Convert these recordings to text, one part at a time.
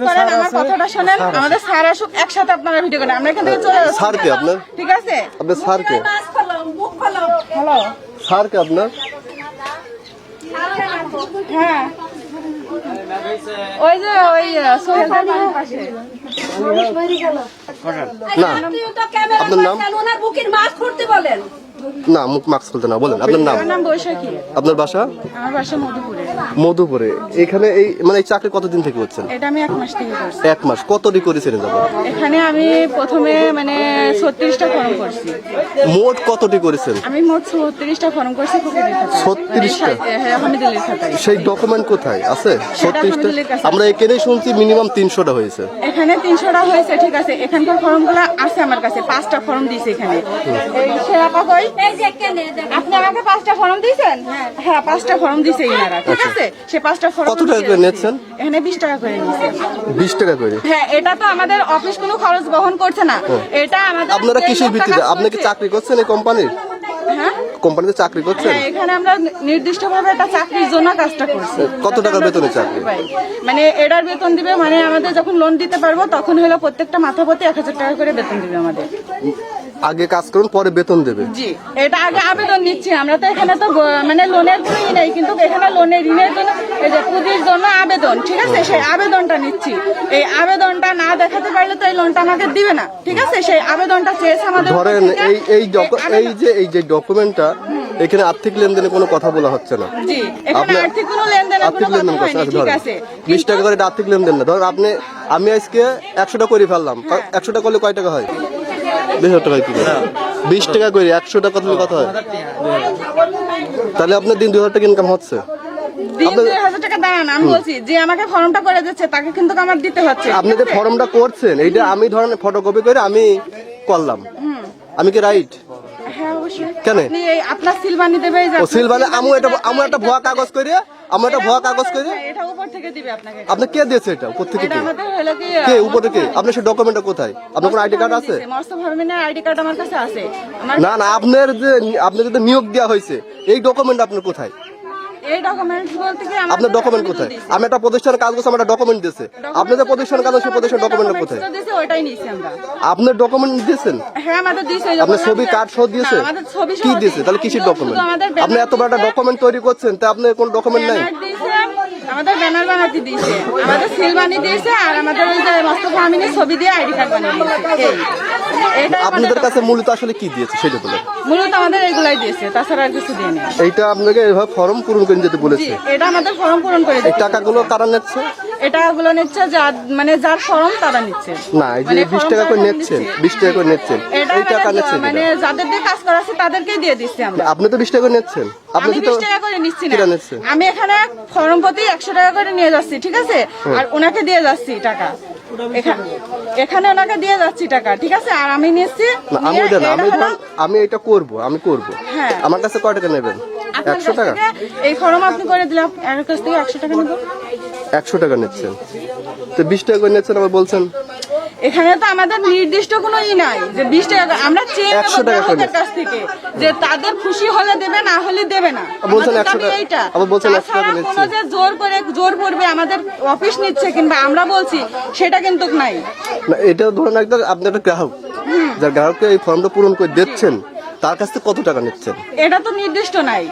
করেন আমার কথাটা শোনেন। আমাদের স্যার আসুক একসাথে আপনারা ভিডিও করেন আমরা এখান থেকে চলে যাচ্ছি স্যার কে আপনার? ঠিক আছে? আপনার স্যার কে? হ্যালো। স্যার কে আপনার? হ্যাঁ। ওই যে ওই সোহেল পাশে না। আপনার নাম? ওনার বুকের মাছ করতে বলেন? না মুখ মাস্ক খুলতে না বলেন আপনার নাম? নাম বৈশাখী আপনার বাসা? আমার বাসা মধুপুরে। মধুপুরে। এখানে এই মানে এই চাকরি কতদিন থেকে করছেন? এটা আমি এক মাস থেকে করছি। এক মাস। করেছেন যাব এখানে আমি প্রথমে মানে ছত্রিশটা ফর্ম করছি। মোট কতটি করেছেন আমি মোট ছত্রিশটা ফর্ম করছি ফকিরের খাতায়। 36 টা? মানে হ্যাঁ সেই ডকুমেন্ট কোথায়? আছে? ছত্রিশটা। আমরা এখানেই শুনছি মিনিমাম তিনশোটা হয়েছে। এখানে তিনশোটা হয়েছে ঠিক আছে। এখানকার ফর্মগুলো আছে আমার কাছে পাঁচটা ফর্ম দিয়েছে এখানে। সেরাপা কই আপনি আমাকে পাঁচটা ফর্ম দিয়েছেন? হ্যাঁ। পাঁচটা ফর্ম দিয়েছে ইনারা ঠিক আছে। সে পাঁচটা ফর্ম কত টাকা করে নিচ্ছেন? এখানে বিশ টাকা করে বিশ টাকা করে? হ্যাঁ এটা তো আমাদের অফিস কোনো খরচ বহন করছে না। এটা আমাদের আপনারা যে কিসের ভিত্তিতে আপনি কি চাকরি করছেন এই কোম্পানির? হ্যাঁ? কোম্পানিতে চাকরি করছেন? হ্যাঁ এখানে আমরা নির্দিষ্ট ভাবে একটা চাকরির জন্য কাজটা করছি। কত টাকার বেতনে চাকরি? মানে এটার বেতন দিবে মানে আমাদের যখন লোন দিতে পারব তখন হলো প্রত্যেকটা মাথা প্রতি এক হাজার টাকা করে বেতন দিবে আমাদের। আগে কাজ করুন পরে বেতন দেবে। জি এটা আগে আবেদন নিচ্ছি। আমরা তো এখানে তো মানে লোনের কোনো নেই কিন্তু এখানে লোনের ঋণের জন্য এই যে পুঁজির জন্য আবেদন ঠিক আছে? সেই আবেদনটা নিচ্ছি। এই আবেদনটা না দেখাতে পারলে তো এই লোনটা আমাদের দিবে না ঠিক আছে? সেই আবেদনটা চেয়েছে আমাদের ধরেন এই এই এই যে এই যে ডকুমেন্টটা এখানে আর্থিক লেনদেনে কোনো কথা বলা হচ্ছে না। জি এখানে আর্থিক কোনো লেনদেন ঠিক আছে। বিশ টাকা করে আর্থিক লেনদেন না। ধর আপনি আমি আজকে একশোটা করে ফেললাম। হ্যাঁ। একশোটা করলে কয় টাকা হয়? বিশ হাজার টাকা কি বিশ টাকা করে একশো টাকা করলে কত হয়? তাহলে আপনার দিন হাজার টাকা ইনকাম হচ্ছে। আপনি যে ফর্মটা করছেন এইটা আমি ধরেন ফটোকপি করে আমি করলাম আমি কি রাইট হ্যাঁ কেন? আপনি আপনার সিলবানি দেবে ও আমু সিলবানি আমু একটা ভুয়া কাগজ করে আমু একটা ভুয়া কাগজ করে এটা উপর থেকে দিবে আপনাকে। আপনি কে দিয়েছে এটা? উপর থেকে এটা কে? আমাদের হলো কি কে উপরে কে আপনার সেই ডকুমেন্টটা কোথায়? আপনার কোনো আইডি কার্ড আছে? ভার্মিনের আইডি কার্ড আমার কাছে আছে। না না আপনার যে আপনার যে নিয়োগ দেওয়া হয়েছে এই ডকুমেন্ট আপনার কোথায়? এই ডকুমেন্টস বলতে কি আপনার ডকুমেন্ট কোথায়? আমি একটা প্রতিষ্ঠানে কাজ করছি আমার একটা ডকুমেন্ট দিয়েছে আপনি যে প্রতিষ্ঠানে কাজ সেই প্রতিষ্ঠান ডকুমেন্ট কোথায়? ওইটাই নিয়েছি আমরা। আপনার ডকুমেন্ট দিয়েছেন হ্যাঁ আমাদের ওই আপনার ছবি কার্ড সহ দিয়েছে? কি দিয়েছে তাহলে। কিসের ডকুমেন্ট আপনি এত বড় একটা ডকুমেন্ট তৈরি করছেন তা আপনি কোন ডকুমেন্ট নাই? আমাদের ব্যানার বানাতে দিয়েছে আমাদের সিল বানিয়ে দিয়েছে আর আমাদের ওই যে মস্ত ফার্মিনের ছবি দিয়ে আইডি কার্ড বানিয়ে দিয়েছে আপনাদের কাছে মূলত আসলে কি দিয়েছে সেটা বলে মূলত আমাদের এগুলাই দিয়েছে তাছাড়া আর কিছু দিয়ে নেই এইটা আপনাকে এভাবে ফর্ম পূরণ করে যেতে বলেছে? এটা আমাদের ফর্ম পূরণ করে এই টাকাগুলো কারা নিচ্ছে? এটা গুলো নিচ্ছে যার মানে যার ফর্ম তারা নিচ্ছে। না এই যে মানে বিশ form টাকা করে নিচ্ছেন দিচ্ছে। বিশ টাকা করে নিচ্ছেন এই টাকা মানে নিচ্ছে মানে যাদের দিয়ে কাজ করাচ্ছে তাদেরকে দিয়ে দিচ্ছি আমরা। আপনি তো বিশ টাকা করে নিচ্ছেন। আপনি তো বিশ টাকা করে নিচ্ছি না। কিরা নিচ্ছে? আমি এখানে ফর্ম প্রতি একশো টাকা করে নিয়ে যাচ্ছি ঠিক আছে? আর ওনাকে দিয়ে যাচ্ছি টাকা। এখানে এখানে ওনাকে দিয়ে যাচ্ছি টাকা ঠিক আছে? আর আমি নিচ্ছি আমি নিয়ে ওটা না এটা আমি আমি এটা করব আমি করব। হ্যাঁ। আমার কাছে কয় টাকা নেবেন? একশো টাকা? এই ফর্ম আপনি করে দিলাম এর কাছ থেকে একশো টাকা নেব। একশো টাকা নিচ্ছেন। তো বিশ টাকা করে নিচ্ছেন আবার বলছেন এখানে তো আমাদের নির্দিষ্ট কোনো ই নাই যে বিশ টাকা আমরা চেয়ে নেব 100 টাকা গ্রাহকের কাছ থেকে যে তাদের খুশি হলে দেবে না হলে দেবে না। বলছেন একশো 100 দাবি টাকা- এইটা। বলছেন 100 টাকা তাছাড়া কোনো যে জোর করে জোর করবে আমাদের অফিস নিচ্ছে কিংবা আমরা বলছি সেটা কিন্তু নাই। এটা ধরুন একদম আপনি একটা গ্রাহক যার গ্রাহককে এই ফর্মটা পূরণ করে দিচ্ছেন তার কাছ থেকে কত টাকা নিচ্ছেন? এটা তো নির্দিষ্ট নাই।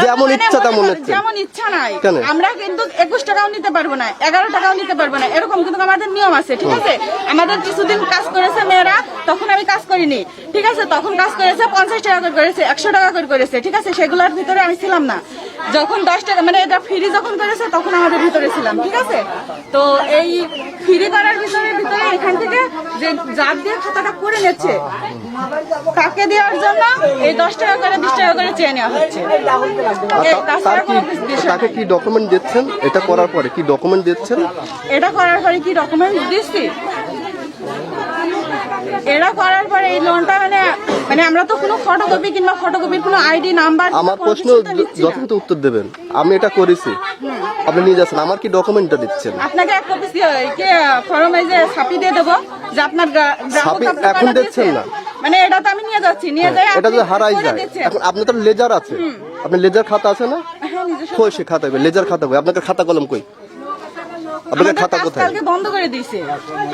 যেমন মানে ইচ্ছা তেমন মনে- নিচ্ছে। যেমন ইচ্ছা নাই? আমরা কিন্তু একুশ টাকাও নিতে পারব না এগারো টাকাও নিতে পারব না এরকম কিন্তু আমাদের নিয়ম আছে ঠিক আছে? আমাদের কিছুদিন কাজ করেছে মেয়েরা তখন আমি কাজ করিনি ঠিক আছে? তখন কাজ করেছে পঞ্চাশ টাকা করে করেছে একশো টাকা করে করেছে ঠিক আছে? সেগুলোর ভিতরে আমি ছিলাম না। যখন দশ টাকা মানে এটা ফ্রি যখন করেছে তখন আমাদের ভিতরে ছিলাম ঠিক আছে? তো এই ফ্রি করার ভিতরে ভিতরে এখান থেকে যে যার দিয়ে খাতাটা করে নিচ্ছে তাকে দেওয়ার জন্য এই দশ টাকা করে বিশ টাকা করে চেয়ে নেওয়া হচ্ছে। তার কি তাকে কি ডকুমেন্ট দিচ্ছেন? এটা করার পরে কি ডকুমেন্ট দিচ্ছেন? এটা করার পরে কি ডকুমেন্ট দিচ্ছি? এটা করার পরে এই লোনটা মানে মানে আমরা তো কোনো ফটোকপি কিংবা ফটোকপির কোনো আইডি নাম্বার আমার প্রশ্ন যথাযথ উত্তর দেবেন। আমি এটা করেছি। আপনি নিয়ে যাচ্ছেন। আমার কি ডকুমেন্টটা দিচ্ছেন? আপনাকে এক কপি কে ফর্মে যে ছাপি দিয়ে দেবো যে আপনার ছাপি এখন দিচ্ছেন না। মানে এটা তো আমি নিয়ে যাচ্ছি। নিয়ে যাই এটা আপনি যে হারাই যায়। এখন আপনার তো লেজার আছে। আপনার লেজার খাতা আছে না? হ্যাঁ নিজস্ব সে খাতা লেজার খাতা আপনাকে খাতা কলম কই? আপনাদের খাতা কোথায়? কালকে বন্ধ করে দিয়েছে।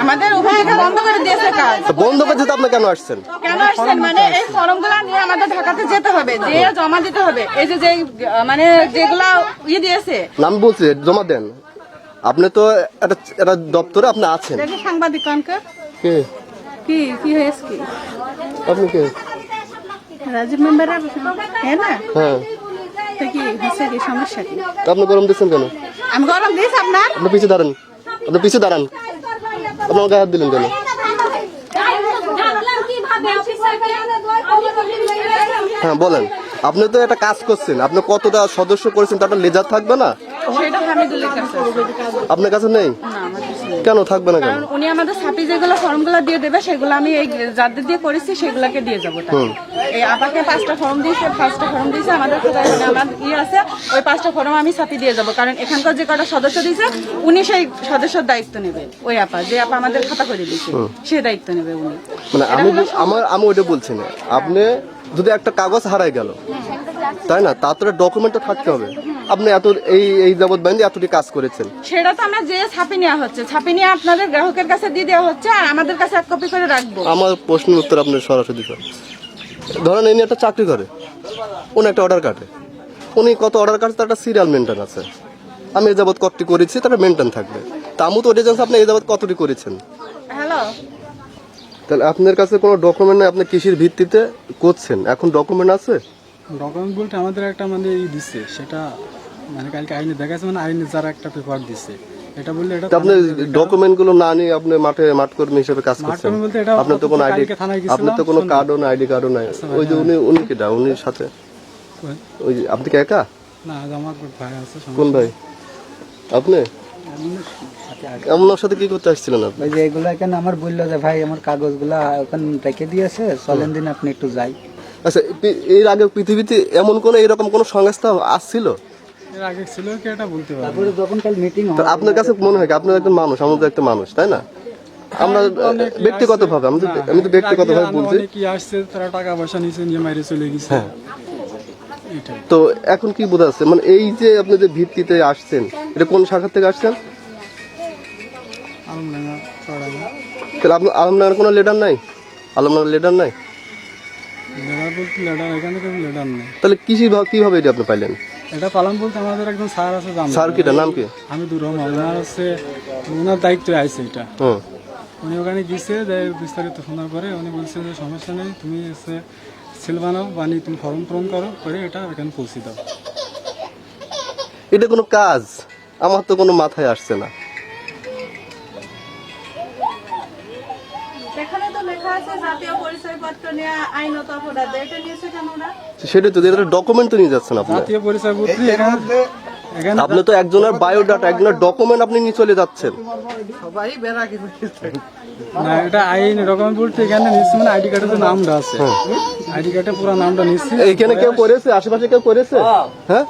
আমাদের উভয়কে বন্ধ করে দিয়েছে কাজ। বন্ধ করছে তো আপনি কেন আসছেন? কেন আসছেন? মানে এই ফর্মগুলো নিয়ে আমাদের ঢাকাতে যেতে হবে যে জমা দিতে হবে। এই যে যে মানে যেগুলা ইয়ে দিয়েছে। নাম বলছি জমা দেন। আপনি তো একটা একটা দপ্তরে আপনি আছেন। সাংবাদিক কে? কি কি হয়েছে কি? আপনি কে? রাজীব মেম্বার হ্যাঁ না? হ্যাঁ। তো কি হচ্ছে কি সমস্যা কি? আপনি গরম দিচ্ছেন কেন? আমি গরম দিস আপনার? আপনি পিছু দাঁড়ান। আপনি পিছু দাঁড়ান। আপনার গায়ে হাত দিলেন কেন? হ্যাঁ বলেন। আপনি তো একটা কাজ করছেন। আপনি কতটা সদস্য করেছেন তার একটা লেজার থাকবে না? আপনার কাছে নেই? না আমার কাছে নেই। কেন থাকবে না কেন? কারণ উনি আমাদের ছাপি যেগুলো ফর্মগুলো দিয়ে দেবে সেগুলো আমি এই যাদের দিয়ে করেছি সেগুলোকে দিয়ে যাব। এই আপাকে পাঁচটা ফর্ম দিয়েছে পাঁচটা ফর্ম দিয়েছে আমাদের মানে আমার ইয়ে আছে ওই পাঁচটা ফর্ম আমি ছাপি দিয়ে যাব। কারণ এখানকার যে কটা সদস্য দিয়েছে উনি সেই সদস্যর দায়িত্ব নেবে ওই আপা। যে আপা আমাদের খাতা করে দিয়েছে সে দায়িত্ব নেবে উনি। মানে আমি বল- আমার আমি ওইটা বলছি না। আপনি যদি একটা কাগজ হারাই গেল তাই না? তার ডকুমেন্টটা থাকতে হবে। আপনি এত এই এই যাবৎ বাইন্দে এতটি কাজ করেছেন। সেটা তো আমরা যে ছাপি নেওয়া হচ্ছে ছাপি নিয়ে আপনাদের গ্রাহকের কাছে দিয়ে দেওয়া হচ্ছে আর আমাদের কাছে এক কপি করে রাখব। আমার প্রশ্নের উত্তর আপনি সরাসরি দিতে। ধরেন ইনি একটা চাকরি করে উনি একটা অর্ডার কাটে। উনি কত অর্ডার কাটে তার একটা সিরিয়াল মেনটেন আছে। আমি এই যাবৎ কতটি করেছি তার মেনটেন থাকবে। তা আমি তো জানছি আপনি এই যাবৎ কতটি করেছেন? হ্যালো তাহলে আপনার কাছে কোনো ডকুমেন্ট নেই আপনি কৃষির ভিত্তিতে করছেন। এখন ডকুমেন্ট আছে? ডকুমেন্ট বলতে আমাদের একটা মানে ই দিচ্ছে সেটা মানে কালকে আইনে দেখাচ্ছে মানে আইনে যারা একটা পেপার দিচ্ছে এটা বললে এটা আপনি ডকুমেন্টগুলো না নিয়ে আপনি মাঠে মাঠ কর্মী হিসেবে কাজ করছেন? কর্মী বলতে এটা আপনার তো কোনো আইডি আপনার তো কোনো। কার্ডও না আইডি কার্ডও নাই। ওই যে উনি উনি কিটা? উনি সাথে? ওই যে আপনি কি একা? না আজ আমার ভাই আছে কোন ভাই? আপনি? আমার সাথে কি করতে আসছিলেন আপনি? ওই যে এগুলো এখানে আমার বলল যে ভাই আমার কাগজগুলা ওখানে রেখে দিয়েছে চলেন দিন আপনি একটু যাই। আচ্ছা এর আগে পৃথিবীতে এমন কোন এরকম কোন সংস্থা আসছিল? এর আগে ছিল কি এটা বলতে পারব? তারপরে যখন কাল মিটিং তা আপনার কাছে মনে হয় কি? আপনি একজন মানুষ আমাদের একটা মানুষ তাই না? আমরা ব্যক্তিগত ভাবে আমি তো আমি তো ব্যক্তিগত ভাবে বলছি। অনেকে আসছে তারা টাকা পয়সা মাইরে চলে গেছে। হ্যাঁ। তো এখন কি বোঝা যাচ্ছে? মানে এই যে আপনি যে ভিত্তিতে আসছেন এটা কোন শাখা থেকে আসছেন? আলমডাঙ্গা তাহলে আপনার আলমনগরের কোনো লেটার নাই? আলমনগর লেটার নাই? লেডার বলতে লেডার? এখানে কোনো লেডার নেই। তাহলে কৃষি ভাব কীভাবে এটা আপনি পাইলেন? এটা পালন বলতে আমাদের একজন স্যার আছে জানতো স্যার কিটা? নাম কি? আমি দূর ওনার হচ্ছে ওনার দায়িত্বে আছে এটা। হুম। উনি ওখানে গিয়েছে যে বিস্তারিত শোনার পরে উনি বলছে যে সমস্যা নেই তুমি এসে সিল বানাও বানিয়ে তুমি ফর্ম পূরণ করো করে এটা এখানে পৌঁছে দাও। এটা কোনো কাজ? আমার তো কোনো মাথায় আসছে না। আছে জাতীয় পরিচয়পত্র নিয়ে আইনত অপরাধ এটা নিয়েছে কেন ওরা? সেটা তো এটা ডকুমেন্ট তো নিয়ে যাচ্ছেন আপনি। জাতীয় পরিচয় পত্র এখানে এখানে আপনি তো একজনের বায়োডাটা একজনের ডকুমেন্ট আপনি নিয়ে চলে যাচ্ছেন। না এটা আইন ডকুমেন্ট বলতে এখানে নিচ্ছে মানে আইডি কার্ডের নামটা আছে। আইডি কার্ডে পুরো নামটা নিচ্ছে এইখানে কেউ করেছে? আশেপাশে কেউ করেছে? হ্যাঁ।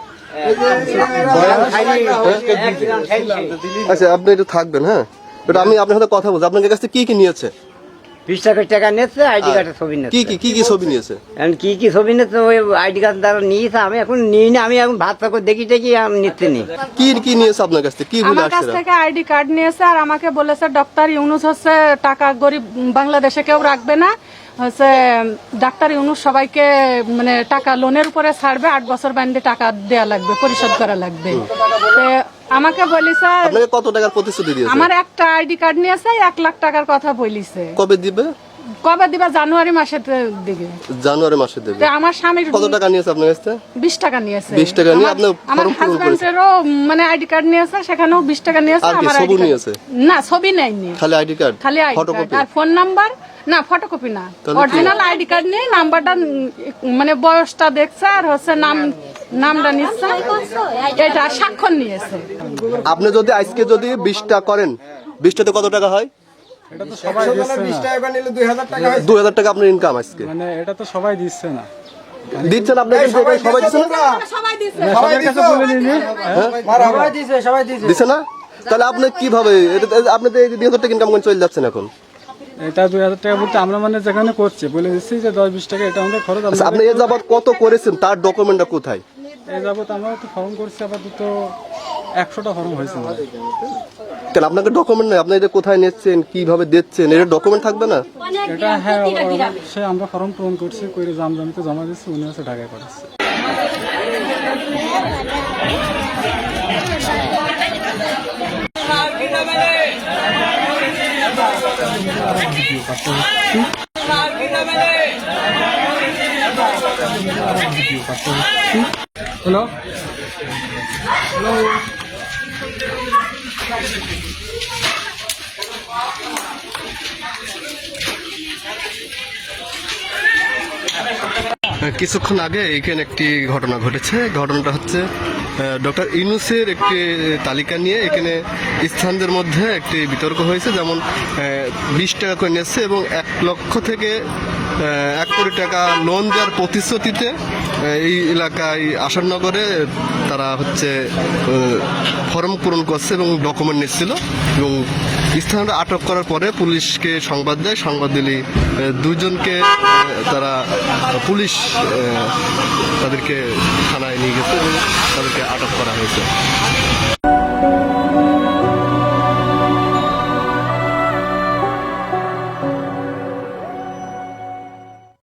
আচ্ছা আপনি একটু থাকবেন হ্যাঁ? এটা আমি আপনার সাথে কথা বলছি। আপনার কাছ থেকে কি কি নিয়েছে? বিশ টাকা টাকা নিচ্ছে আইডি কার্ডের ছবি নিচ্ছে কি কি কি কি ছবি নিয়েছে? এখন কি কি ছবি নিচ্ছে ওই আইডি কার্ড দ্বারা নিয়েছে আমি এখন নিই না আমি এখন ভাত করে দেখি দেখি আমি নিচ্ছে নি কি কি নিয়েছে আপনার কাছ থেকে? কি বলে আমার কাছ থেকে আইডি কার্ড নিয়েছে আর আমাকে বলেছে ডক্টর ইউনুস হচ্ছে টাকা গরিব বাংলাদেশে কেউ রাখবে না। হচ্ছে ডাক্তার ইউনুস সবাইকে মানে টাকা লোনের উপরে ছাড়বে আট বছর বান্ধে টাকা দেয়া লাগবে পরিশোধ করা লাগবে। তো আমাকে বলিছে আপনাকে কত টাকার প্রতিশ্রুতি দিয়েছে? আমার একটা আইডি কার্ড নিয়েছে এক লাখ টাকার কথা বলিছে। কবে দিবে? কবে দিবা? জানুয়ারি মাসের দিকে। জানুয়ারি মাসে দেবে তো আমার স্বামীর কত টাকা নিয়েছে আপনার কাছ? থেকে বিশ টাকা নিয়েছে। 20 টাকা নিয়ে আপনি আমার। হাজবেন্ডেরও মানে আইডি কার্ড নিয়েছে সেখানেও বিশ টাকা নিয়েছে আমার ছবি নিয়েছে? না ছবি নেয়নি। খালি আইডি কার্ড? খালি আইডি ফটোকপি? আর ফোন নাম্বার? না ফটোকপি না। অরিজিনাল আইডি কার্ড নিয়ে নাম্বারটা মানে বয়সটা দেখছে আর হচ্ছে নাম নামটা নিচ্ছে। এটা স্বাক্ষর নিয়েছে। আপনি যদি আজকে যদি বিশটা করেন বিশটাতে কত টাকা হয়? এটা তো সবাই দিচ্ছে না। দুই হাজার টাকা আপনার ইনকাম আজকে। মানে এটা তো সবাই দিচ্ছে না। দিচ্ছেন আপনি কিন্তু সবাই দিচ্ছে না সবার কাছে বলে দিনি দিচ্ছে না? তাহলে আপনি কীভাবে আপনি তো এই দুই হাজার টাকা ইনকাম করে চলে যাচ্ছেন এখন। এটা দুই হাজার টাকা বলতে আমরা মানে যেখানে করছি বলে দিচ্ছি যে দশ বিশ টাকা এটা আমাদের খরচ। আচ্ছা, আপনি এ যাবৎ কত করেছেন? তার ডকুমেন্টটা কোথায়? এই যাবত আমরা তো ফর্ম করছি আপাতত একশোটা ফর্ম হয়েছে আমার। কেন আপনাকে ডকুমেন্ট নেই আপনি এটা কোথায় নিচ্ছেন কীভাবে দিচ্ছেন? এটা ডকুমেন্ট থাকবে না? এটা হ্যাঁ সে আমরা ফর্ম পূরণ করছি করে জাম জমিতে জমা দিচ্ছি উনি হচ্ছে ঢাকায় করেছে হ্যালো কিছুক্ষণ আগে এখানে একটি ঘটনা ঘটেছে। ঘটনাটা হচ্ছে ডক্টর ইনুসের একটি তালিকা নিয়ে এখানে স্থানদের মধ্যে একটি বিতর্ক হয়েছে, যেমন বিশ টাকা করে নিচ্ছে এবং এক লক্ষ থেকে এক কোটি টাকা লোন দেওয়ার প্রতিশ্রুতিতে এই এলাকায় আসাননগরে তারা হচ্ছে ফর্ম পূরণ করছে এবং ডকুমেন্ট নিচ্ছিল এবং স্থানটা আটক করার পরে পুলিশকে সংবাদ দেয়। সংবাদ দিলি দুজনকে তারা পুলিশ তাদেরকে থানায় নিয়ে গেছে এবং তাদেরকে আটক করা হয়েছে।